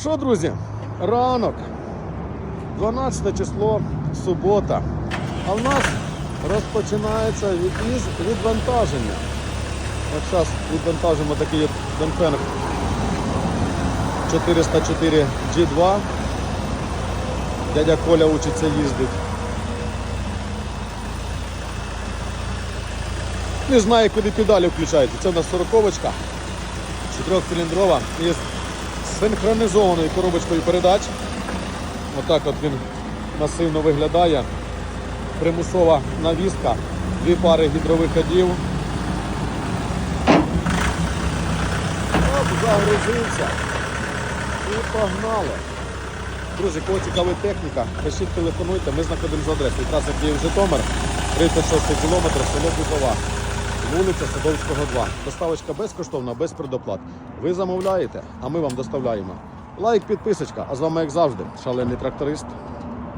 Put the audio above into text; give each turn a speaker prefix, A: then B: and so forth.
A: Що, друзі? Ранок. 12 число, субота. А в нас розпочинається від- відвантаження. От зараз відвантажимо такий от Донфенг 404 G2. Дядя Коля учиться їздити. Не знає, куди педалі включаються. Це в нас сороковочка, чотирьохциліндрова синхронізованою коробочкою передач. Отак от він масивно виглядає. Примусова навіска, дві пари гідровиходів. Оп, загрузився. І погнали. Друзі, кого цікавить техніка, пишіть, телефонуйте, ми знаходимося за адресою. Траса Київ-Житомир, 36 кілометр, село Бузова, вулиця Садовського, 2. Доставочка безкоштовна, без предоплат. Ви замовляєте, а ми вам доставляємо. Лайк, підписочка, а з вами, як завжди, шалений тракторист